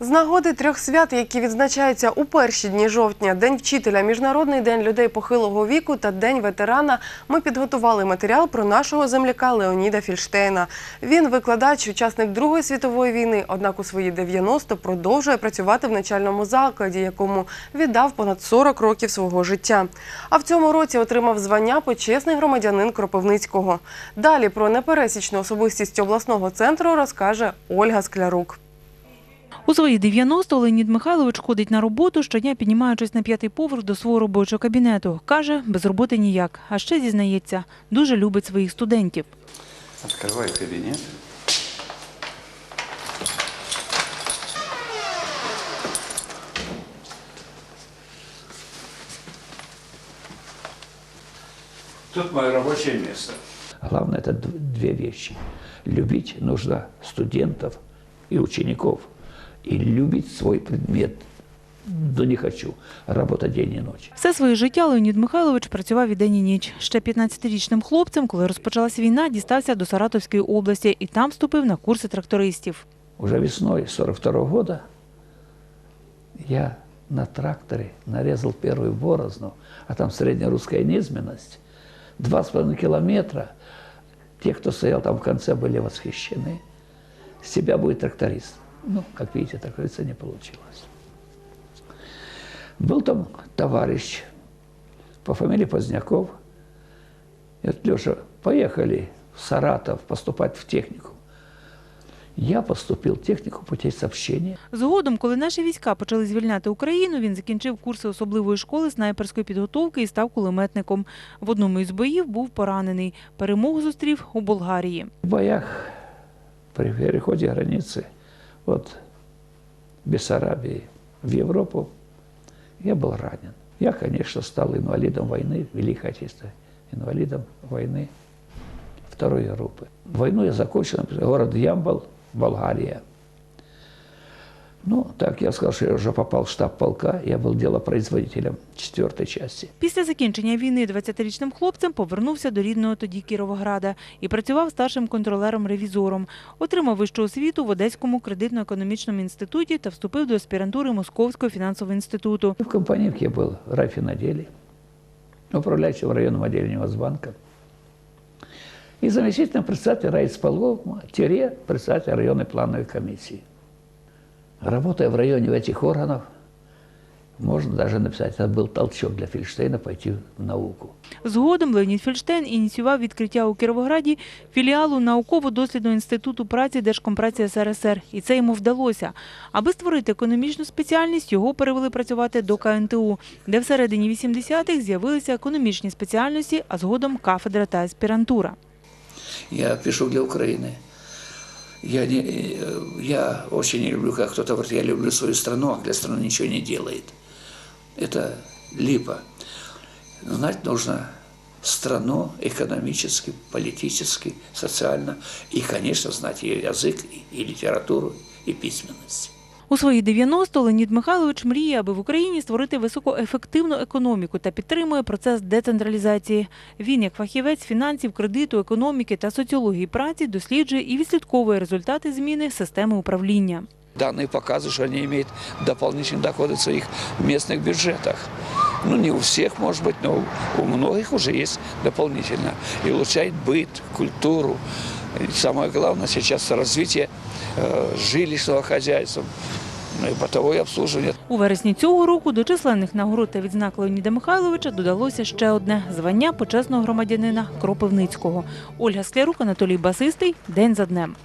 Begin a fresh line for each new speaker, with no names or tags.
З нагоди трьох свят, які відзначаються у перші дні жовтня, День вчителя, Міжнародний день людей похилого віку та День ветерана, ми підготували матеріал про нашого земляка Леоніда Фільштейна. Він викладач, учасник Другої світової війни, однак у свої 90 продовжує працювати в начальному закладі, якому віддав понад 40 років свого життя. А в цьому році отримав звання почесний громадянин Кропивницького. Далі про непересічну особистість обласного центру розкаже Ольга Склярук.
У свої 90 Леонід Михайлович ходить на роботу, щодня піднімаючись на п'ятий поверх до свого робочого кабінету. Каже, без роботи ніяк. А ще зізнається, дуже любить своїх студентів.
Открываю кабинет. Тут мое рабочее место.
Главное это д- две вещи. Любить нужно студентов и учеников. И любить свой предмет. Да не хочу. Работать день и ночь.
Все своє життя Леонід Михайлович працював і день і ніч. Ще 15-річним хлопцем, коли розпочалась війна, дістався до Саратовської області і там вступив на курси трактористів.
Уже весной 42 года я на тракторе нарезал первую борозну, а там среднерусская низменность, два с половиной километра. Те, кто стоял там в конце, были восхищены. С тебя будет тракторист. Ну, как видите, тракториста не получилось. Был там товарищ по фамилии Поздняков. И вот, Леша, поехали в Саратов поступать в технику. Я поступил в технику путей сообщения.
Згодом, коли наші війська почали звільняти Україну, він закінчив курси особливої школи снайперської підготовки і став кулеметником. В одному із боїв був поранений. Перемогу зустрів у Болгарії.
В боях при переходе границы от Бессарабии в Европу я был ранен. Я, конечно, стал инвалидом войны, Великой Отечественной, инвалидом войны второй группы. Войну я закончил, город Ямбал, Болгария. Ну, так я сказал, что я уже попал в штаб полка, я был делопроизводителем четвертой части.
Після закінчення війни 20-річним хлопцем повернувся до рідного тоді Кіровограда і працював старшим контролером-ревізором. Отримав вищу освіту в Одеському кредитно-економічному інституті та вступив до аспірантури Московського фінансового інституту.
В Компаневке я был в райфиноделе, управляющим районным отделением Госбанка. И заместителем председателя райисполкома, тире председателя районной плановой комиссии. Работая в районе этих органов, можно даже написать, это был толчок для Фельштейна пойти в науку.
Згодом Леонід Фельштейн ініціював відкриття у Кіровограді філіалу науково-дослідного інституту праці Держкомпраці СРСР. І це йому вдалося. Аби створити економічну спеціальність, його перевели працювати до КНТУ, де всередині 80-х з'явилися економічні спеціальності, а згодом кафедра та аспірантура.
Я пишу для Украины. Я, не, э, я очень не люблю, как кто-то говорит, я люблю свою страну, а для страны ничего не делает. Это липа. Знать нужно страну экономически, политически, социально. И, конечно, знать ее язык, и, и литературу, и письменность.
У свої 90 Леонід Михайлович мріє, аби в Україні створити високоефективну економіку та підтримує процес децентралізації. Він, як фахівець фінансів, кредиту, економіки та соціології праці, досліджує і відслідковує результати зміни системи управління.
Данные показывают, что они имеют дополнительные доходы в своих местных бюджетах. Ну, не у всех, может быть, но у многих уже есть дополнительно. И улучшает быт, культуру. И самое главное сейчас развитие э, жилищного хозяйства, ну обслуживание.
У вересні цього року до численних нагород та відзнак Леоніда Михайловича додалося ще одне звання почесного громадянина Кропивницького. Ольга Склярук, Анатолій Басистий. День за днем.